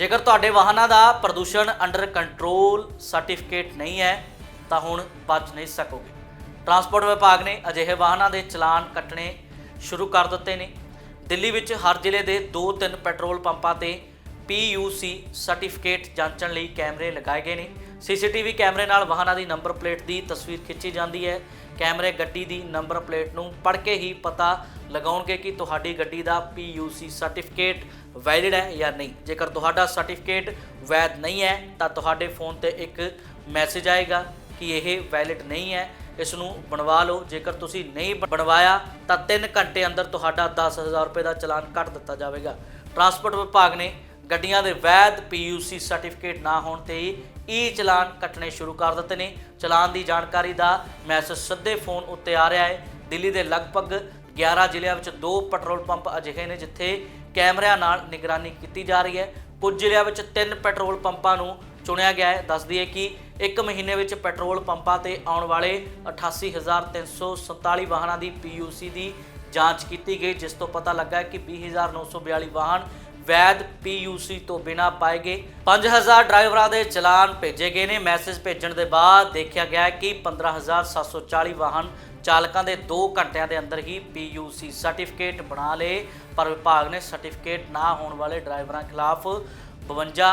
ਜੇਕਰ ਤੁਹਾਡੇ ਵਾਹਨਾਂ ਦਾ ਪ੍ਰਦੂਸ਼ਣ ਅੰਡਰ ਕੰਟਰੋਲ ਸਰਟੀਫਿਕੇਟ ਨਹੀਂ ਹੈ, ਤਾਂ ਹੁਣ ਬਚ ਨਹੀਂ ਸਕੋਗੇ। ਟਰਾਂਸਪੋਰਟ ਵਿਭਾਗ ਨੇ ਅਜਿਹੇ ਵਾਹਨਾਂ ਦੇ ਚਲਾਨ ਕੱਟਣੇ ਸ਼ੁਰੂ ਕਰ ਦਿੱਤੇ ਨੇ। ਦਿੱਲੀ ਵਿੱਚ ਹਰ ਜ਼ਿਲ੍ਹੇ ਦੇ 2-3 ਪੈਟਰੋਲ ਪੰਪਾਂ ਤੇ PUC ਸਰਟੀਫਿਕੇਟ ਜਾਂਚਣ ਲਈ ਕੈਮਰੇ ਲਗਾਏ ਗਏ ਨੇ। ਸੀਸੀਟੀਵੀ ਕੈਮਰੇ ਨਾਲ ਵਾਹਨਾਂ ਦੀ ਨੰਬਰ ਪਲੇਟ ਦੀ ਤਸਵੀਰ ਖਿੱਚੀ ਜਾਂਦੀ ਹੈ। ਕੈਮਰੇ ਗੱਡੀ ਦੀ ਨੰਬਰ ਪਲੇਟ ਨੂੰ ਪੜ੍ਹ ਕੇ ਹੀ ਪਤਾ ਲਗਾਉਣਗੇ ਕਿ ਤੁਹਾਡੀ ਗੱਡੀ ਦਾ PUC ਸਰਟੀਫਿਕੇਟ ਵੈਲਿਡ ਹੈ ਜਾਂ ਨਹੀਂ। ਜੇਕਰ ਤੁਹਾਡਾ ਸਰਟੀਫਿਕੇਟ ਵੈਧ ਨਹੀਂ ਹੈ, ਤਾਂ ਤੁਹਾਡੇ ਫੋਨ ਤੇ ਇੱਕ ਮੈਸੇਜ ਆਏਗਾ ਕਿ ਇਹ ਵੈਲਿਡ ਨਹੀਂ ਹੈ। ਇਸ ਨੂੰ ਬਣਵਾ ਲਓ। ਜੇਕਰ ਤੁਸੀਂ ਨਹੀਂ ਬ- ਬਣਵਾਇਆ, ਤਾਂ 3 ਘੰਟੇ ਅੰਦਰ ਤੁਹਾਡਾ 10000 ਰੁਪਏ ਦਾ ਚਲਾਨ ਕੱਟ ਦਿੱਤਾ ਜਾਵੇਗਾ। ਟਰਾਂਸਪੋਰਟ ਵਿਭਾਗ ਨੇ ਗੱਡੀਆਂ ਦੇ ਵੈਧ PUC ਸਰਟੀਫਿਕੇਟ ਨਾ ਹੋਣ ਤੇ ਹੀ ਈ ਚਲਾਨ ਕੱਟਣੇ ਸ਼ੁਰੂ ਕਰ ਦਿੱਤੇ ਨੇ। ਚਲਾਨ ਦੀ ਜਾਣਕਾਰੀ ਦਾ ਮੈਸੇਜ ਸਿੱਧੇ ਫੋਨ ਉੱਤੇ ਆ ਰਿਹਾ ਹੈ। ਦਿੱਲੀ ਦੇ ਲਗਭਗ 11 ਜ਼ਿਲ੍ਹਿਆਂ ਵਿੱਚ ਦੋ ਪੈਟਰੋਲ ਪੰਪ ਅਜਿਹੇ ਨੇ ਜਿੱਥੇ ਕੈਮਰਿਆਂ ਨਾਲ ਨਿਗਰਾਨੀ ਕੀਤੀ ਜਾ ਰਹੀ ਹੈ। ਕੁਝ ਜ਼ਿਲ੍ਹਿਆਂ ਵਿੱਚ ਤਿੰਨ ਪੈਟਰੋਲ ਪੰਪਾਂ ਨੂੰ ਚੁਣਿਆ ਗਿਆ ਹੈ। ਦੱਸਦੀ ਹੈ ਕਿ ਇੱਕ ਮਹੀਨੇ ਵਿੱਚ ਪੈਟਰੋਲ ਪੰਪਾਂ ਤੇ ਆਉਣ ਵਾਲੇ 88347 ਵਾਹਨਾਂ ਦੀ PUC ਦੀ ਜਾਂਚ ਕੀਤੀ ਗਈ, ਜਿਸ ਤੋਂ ਪਤਾ ਲੱਗਾ ਹੈ ਕਿ 20942 ਵਾਹਨ ਵੈਧ PUC ਤੋਂ ਬਿਨਾ ਪਾਏ ਗਏ। 5000 ਡਰਾਈਵਰਾਂ ਦੇ ਚਲਾਨ ਭੇਜੇ ਗਏ ਨੇ। ਮੈਸੇਜ ਭੇਜਣ ਦੇ ਬਾਅਦ ਦੇਖਿਆ ਗਿਆ ਹੈ ਕਿ 15740 ਵਾਹਨ ਚਾਲਕਾਂ ਦੇ 2 ਘੰਟਿਆਂ ਦੇ ਅੰਦਰ ਹੀ PUC ਸਰਟੀਫਿਕੇਟ ਬਣਾ ਲਏ। ਪਰ ਵਿਭਾਗ ਨੇ ਸਰਟੀਫਿਕੇਟ ਨਾ ਹੋਣ ਵਾਲੇ ਡਰਾਈਵਰਾਂ ਖਿਲਾਫ 52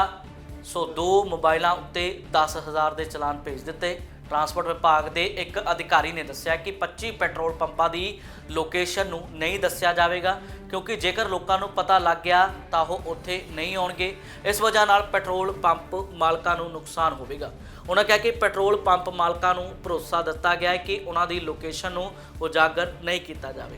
ਸੋ ਦੋ ਮੋਬਾਈਲਾਂ ਉੱਤੇ 10000 ਦੇ ਚਲਾਨ ਭੇਜ ਦਿੱਤੇ। ਟਰਾਂਸਪੋਰਟ ਵਿਭਾਗ ਦੇ ਇੱਕ ਅਧਿਕਾਰੀ ਨੇ ਦੱਸਿਆ ਕਿ 25 ਪੈਟਰੋਲ ਪੰਪਾਂ ਦੀ ਲੋਕੇਸ਼ਨ ਨੂੰ ਨਹੀਂ ਦੱਸਿਆ ਜਾਵੇਗਾ, ਕਿਉਂਕਿ ਜੇਕਰ ਲੋਕਾਂ ਨੂੰ ਪਤਾ ਲੱਗ ਗਿਆ ਤਾਂ ਉਹ ਉੱਥੇ ਨਹੀਂ ਆਉਣਗੇ। ਇਸ ਵਜ੍ਹਾ ਨਾਲ ਪੈਟਰੋਲ ਪੰਪ ਮਾਲਕਾਂ ਨੂੰ ਨੁਕਸਾਨ ਹੋਵੇਗਾ। ਉਹਨਾਂ ਕਿਹਾ ਕਿ ਪੈਟਰੋਲ ਪੰਪ ਮਾਲਕਾਂ ਨੂੰ ਭਰੋਸਾ ਦਿੱਤਾ ਗਿਆ ਹੈ ਕਿ ਉਹਨਾਂ ਦੀ ਲੋਕੇਸ਼ਨ ਨੂੰ ਉਜਾਗਰ ਨਹੀਂ ਕੀਤਾ ਜਾਵੇਗਾ।